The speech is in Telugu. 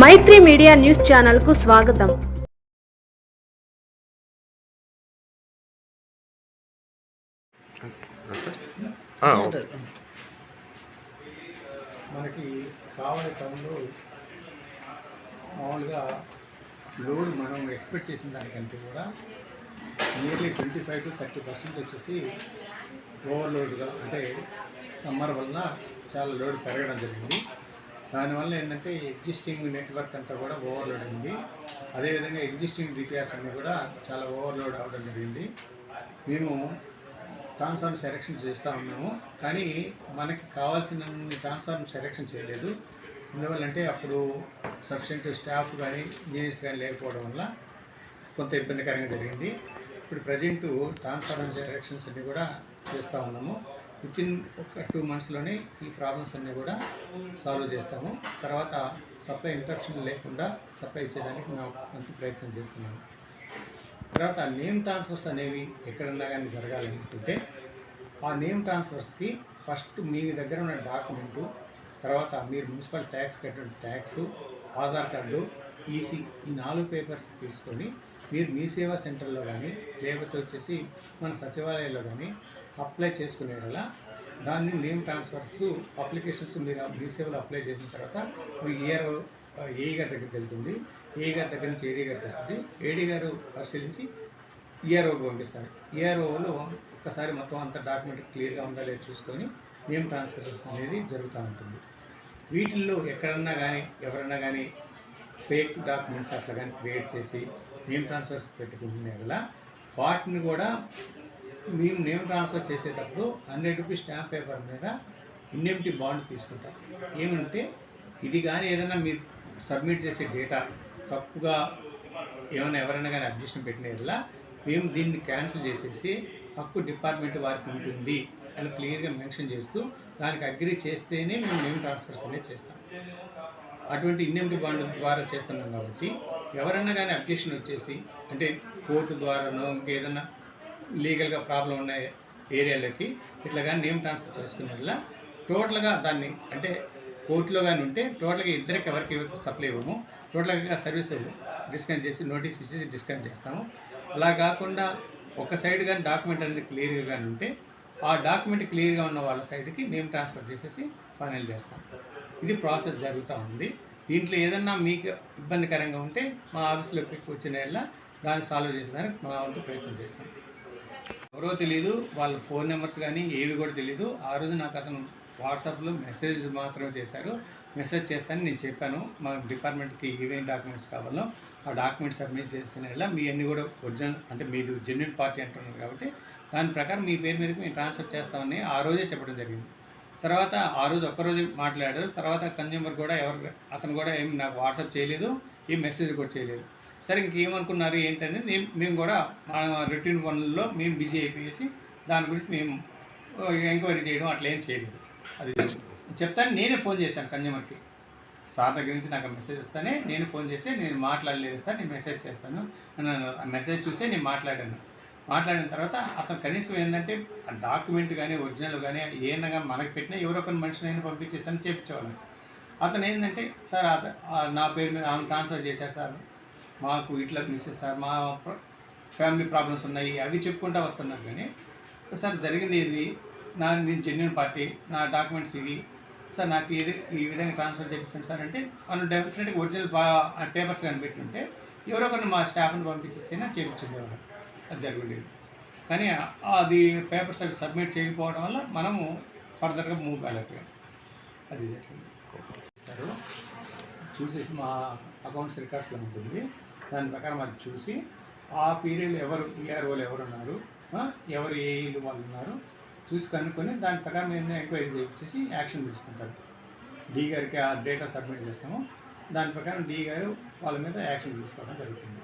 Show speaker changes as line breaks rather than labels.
మైత్రి మీడియా న్యూస్ ఛానల్కు స్వాగతం.
మనకి కావలి టౌన్లో మామూలుగా లోడ్ మనం ఎక్స్పెక్ట్ చేసిన దానికంటే కూడా nearly twenty five to thirty percent వచ్చేసి ఓవర్లోడ్గా అంటే సమ్మర్ వలన చాలా లోడ్ పెరగడం జరిగింది దానివల్ల ఏంటంటే ఎగ్జిస్టింగ్ నెట్వర్క్ అంతా కూడా ఓవర్లోడ్ అయింది. అదేవిధంగా ఎగ్జిస్టింగ్ డిటిఆర్స్ అన్నీ కూడా చాలా ఓవర్లోడ్ అవ్వడం జరిగింది. మేము ట్రాన్స్ఫార్మ్ సెలెక్షన్ చేస్తూ ఉన్నాము. కానీ మనకి కావాల్సిన ట్రాన్స్ఫార్మ్ సెలెక్షన్ చేయలేదు. ఎందువల్లంటే అప్పుడు సఫిషియంట్ స్టాఫ్ కానీ ఇంజనీర్స్ కానీ లేకపోవడం వల్ల కొంత ఇబ్బందికరంగా జరిగింది. ఇప్పుడు ప్రజెంట్ ట్రాన్స్ఫార్మర్ సెలెక్షన్స్ అన్నీ కూడా చేస్తూ ఉన్నాము. విత్ ఇన్ ఒక టూ మంత్స్లోనే ఈ ప్రాబ్లమ్స్ అన్నీ కూడా సాల్వ్ చేస్తాము. తర్వాత సప్లై ఇంటరప్షన్ లేకుండా సప్లై ఇచ్చేదానికి మేము అంత ప్రయత్నం చేస్తున్నాము. తర్వాత నేమ్ ట్రాన్స్ఫర్స్ అనేవి ఎక్కడన్నా కానీ జరగాలనుకుంటే ఆ నేమ్ ట్రాన్స్ఫర్స్కి ఫస్ట్ మీ దగ్గర ఉన్న డాక్యుమెంటు తర్వాత మీరు మున్సిపల్ ట్యాక్స్ కట్టిన ట్యాక్స్ ఆధార్ కార్డు ఈసీ ఈ నాలుగు పేపర్స్ తీసుకొని మీరు మీ సేవా సెంటర్లో కానీ లేకపోతే వచ్చేసి మన సచివాలయంలో కానీ అప్లై చేసుకునే వల్ల దాన్ని నేమ్ ట్రాన్స్ఫర్స్ అప్లికేషన్స్ మీరు మీ సేవలో అప్లై చేసిన తర్వాత ఇయర్ ఏఈ గారి దగ్గరికి వెళ్తుంది. ఏఈ గారి దగ్గర నుంచి ఏడీ గారికి వస్తుంది. ఏడీ గారు పరిశీలించి ఈఆర్ఓకి పంపిస్తారు. ఈఆర్ఓలో ఒక్కసారి మొత్తం అంత డాక్యుమెంట్ క్లియర్గా ఉందా చూసుకొని నేమ్ ట్రాన్స్ఫర్స్ అనేది జరుగుతూ ఉంటుంది. వీటిల్లో ఎక్కడన్నా కానీ ఎవరన్నా కానీ ఫేక్ డాక్యుమెంట్స్ అట్లా కానీ క్రియేట్ చేసి నేమ్ ట్రాన్స్ఫర్స్ పెట్టుకుంటునే వల్ల వాటిని కూడా మేము నేమ్ ట్రాన్స్ఫర్ చేసేటప్పుడు హండ్రెడ్ రూపీస్ స్టాంప్ పేపర్ మీద ఇన్నెమిటీ బాండ్ తీసుకుంటాం. ఏమంటే ఇది కానీ ఏదైనా మీరు సబ్మిట్ చేసే డేటా తప్పుగా ఏమైనా ఎవరైనా కానీ అబ్జెక్షన్ పెట్టిన మేము దీన్ని క్యాన్సిల్ చేసేసి హక్కు డిపార్ట్మెంట్ వారికి ఉంటుంది అని క్లియర్గా మెన్షన్ చేస్తూ దానికి అగ్రి చేస్తేనే మేము నేమ్ ట్రాన్స్ఫర్స్ అనేది చేస్తాం. అటువంటి ఇన్నెమిటీ బాండ్ ద్వారా చేస్తున్నాం కాబట్టి ఎవరన్నా కానీ అబ్జెక్షన్ వచ్చేసి అంటే కోర్టు ద్వారానో ఇంకేదన్నా లీగల్గా ప్రాబ్లం ఉన్న ఏరియాలకి ఇట్లా కానీ నేమ్ ట్రాన్స్ఫర్ చేసుకున్నట్ల టోటల్గా దాన్ని అంటే కోర్టులో కానీ ఉంటే టోటల్గా ఇద్దరికి ఎవరికి సప్లై ఇవ్వము. టోటల్గా సర్వీస్ డిస్కౌంట్ చేసి నోటీస్ ఇచ్చి డిస్కౌంట్ చేస్తాము. అలా కాకుండా ఒక సైడ్ కానీ డాక్యుమెంట్ అనేది క్లియర్గా కానీ ఉంటే ఆ డాక్యుమెంట్ క్లియర్గా ఉన్న వాళ్ళ సైడ్కి నేమ్ ట్రాన్స్ఫర్ చేసేసి ఫైనల్ చేస్తాం. ఇది ప్రాసెస్ జరుగుతూ ఉంది. దీంట్లో ఏదన్నా మీకు ఇబ్బందికరంగా ఉంటే మా ఆఫీస్లోకి వచ్చిన వల్ల దాన్ని సాల్వ్ చేసేదానికి మా వంతు ప్రయత్నం చేస్తాం. ఎవరో తెలియదు వాళ్ళ ఫోన్ నెంబర్స్ కానీ ఏవి కూడా తెలియదు ఆ రోజు నాకు అతను వాట్సాప్లో మెసేజ్ మాత్రమే చేశారు. మెసేజ్ చేస్తానని నేను చెప్పాను. మా డిపార్ట్మెంట్కి ఏమేమి డాక్యుమెంట్స్ కావాలో ఆ డాక్యుమెంట్స్ సబ్మిట్ చేసిన వల్ల మీ అన్ని కూడా ఒరిజినల్ అంటే మీరు జెన్యున్ పార్టీ అంటున్నారు కాబట్టి దాని ప్రకారం మీ పేరు మీదకి మేము ట్రాన్స్ఫర్ చేస్తామని ఆ రోజే చెప్పడం జరిగింది. తర్వాత ఆ రోజు ఒక్కరోజు మాట్లాడారు. తర్వాత కన్జ్యూమర్ కూడా ఎవరు అతను కూడా ఏం నాకు వాట్సాప్ చేయలేదు ఏ మెసేజ్ కూడా చేయలేదు. సరే ఇంకేమనుకున్నారు ఏంటనేది మేము మేము కూడా మా రొటీన్ పనుల్లో మేము బిజీ అయిపోయేసి దాని గురించి మేము ఎంక్వైరీ చేయడం అట్లా ఏం చేయలేదు. అది చెప్తాను నేనే ఫోన్ చేశాను కన్జ్యూమర్కి సార్ దగ్గర నుంచి నాకు మెసేజ్ వస్తానే నేను ఫోన్ చేస్తే నేను మాట్లాడలేదు సార్ నేను మెసేజ్ చేస్తాను. అని మెసేజ్ చూసే నేను మాట్లాడాను. మాట్లాడిన తర్వాత అతను కనీసం ఏంటంటే ఆ డాక్యుమెంట్ కానీ ఒరిజినల్ కానీ ఏమైనా మనకి పెట్టినా ఎవరో ఒక మనిషిని అయినా పంపించేసాను చెప్పించేవాళ్ళం అతను ఏంటంటే సార్ నా పేరు మీద ఆమె ట్రాన్స్ఫర్ చేశారు సార్ మాకు ఇట్లా మిస్సెస్ సార్ మా ఫ్యామిలీ ప్రాబ్లమ్స్ ఉన్నాయి అవి చెప్పుకుంటూ వస్తున్నారు కానీ సార్ జరిగింది ఏది? నా నేను జెన్యున్ పార్టీ నా డాక్యుమెంట్స్ ఇవి. సార్ నాకు ఇది ఈ విధంగా ట్రాన్స్ఫర్ చేయించండి సార్ అంటే మనం డెఫినెట్గా ఒరిజినల్ బా పేపర్స్ కనిపెట్టుంటే ఎవరో కొన్ని మా స్టాఫ్ని పంపించేసినా చేయించుండేవాళ్ళం అది జరగలేదు. కానీ అది పేపర్స్ అవి సబ్మిట్ చేయకపోవడం వల్ల మనము ఫర్దర్గా మూవ్ కాలేకపోయాం. అది జరిగింది సార్ చూసేసి మా అకౌంట్స్ రికార్డ్స్లో ఉంటుంది. దాని ప్రకారం అది చూసి ఆ పీరియడ్లో ఎవరు ఈఆర్ఓలు ఎవరు ఉన్నారు ఎవరు ఏ ఇల్లు వాళ్ళు ఉన్నారు చూసి కనుక్కొని దాని ప్రకారం మేము ఎంక్వైరీ చేసి యాక్షన్ తీసుకుంటారు డి గారికి ఆ డేటా సబ్మిట్ చేస్తాము. దాని ప్రకారం డి గారు వాళ్ళ మీద యాక్షన్ తీసుకోవడం జరుగుతుంది.